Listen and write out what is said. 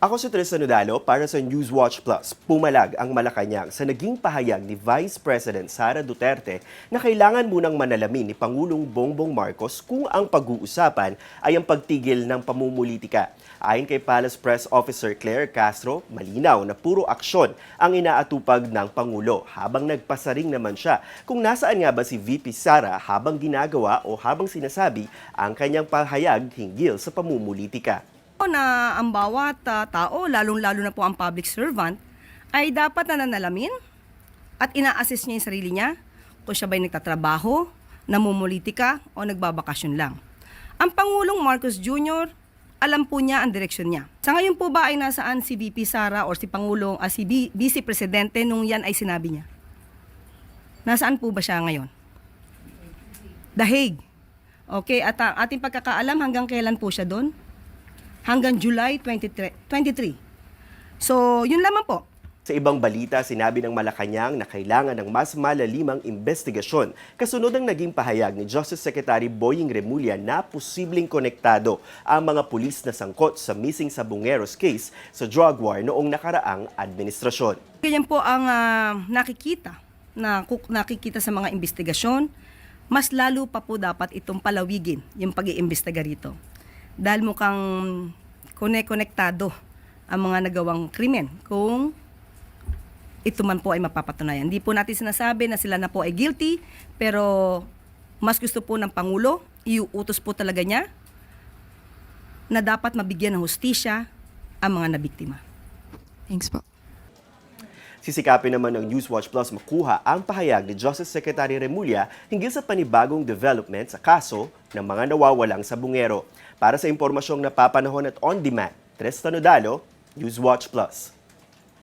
Ako si Tristan Nodalo para sa Newswatch Plus. Pumalag ang Malacanang sa naging pahayag ni Vice President Sara Duterte na kailangan munang manalamin ni Pangulong Bongbong Marcos kung ang pag-uusapan ay ang pagtigil ng pamumulitika. Ayon kay Palace Press Officer Claire Castro, malinaw na puro aksyon ang inaatupag ng Pangulo habang nagpasaring naman siya kung nasaan nga ba si VP Sara habang ginagawa o habang sinasabi ang kanyang pahayag hinggil sa pamumulitika. Na ang bawat ah, tao, lalong-lalo na po ang public servant, ay dapat nananalamin at ina-assess niya yung sarili niya kung siya ba'y nagtatrabaho, namumulitika o nagbabakasyon lang. Ang Pangulong Marcos Jr., alam po niya ang direksyon niya. Sa ngayon po ba ay nasaan si VP Sara or si Pangulong, ah, si B- Vice Presidente nung yan ay sinabi niya? Nasaan po ba siya ngayon? The Hague. Okay, at ang ating pagkakaalam hanggang kailan po siya doon? Hanggang July 23. 23. So, yun lamang po. Sa ibang balita, sinabi ng Malacanang na kailangan ng mas malalimang investigasyon kasunod ng naging pahayag ni Justice Secretary Boying Remulla na posibleng konektado ang mga pulis na sangkot sa missing Sabungeros case sa drug war noong nakaraang administrasyon. Ganyan po ang ah, nakikita, na, nakikita sa mga investigasyon. Mas lalo pa po dapat itong palawigin yung pag-iimbestiga rito. Dahil mukhang kone-konektado ang mga nagawang krimen kung ito man po ay mapapatunayan. Hindi po natin sinasabi na sila na po ay guilty, pero mas gusto po ng Pangulo, iuutos po talaga niya na dapat mabigyan ng hustisya ang mga nabiktima. Thanks po. Sisikapin naman ng Newswatch Plus makuha ang pahayag ni Justice Secretary Remulla hinggil sa panibagong development sa kaso ng mga nawawalang sabungero. Para sa impormasyong napapanahon at on-demand, Tristan Nodalo, Newswatch Plus.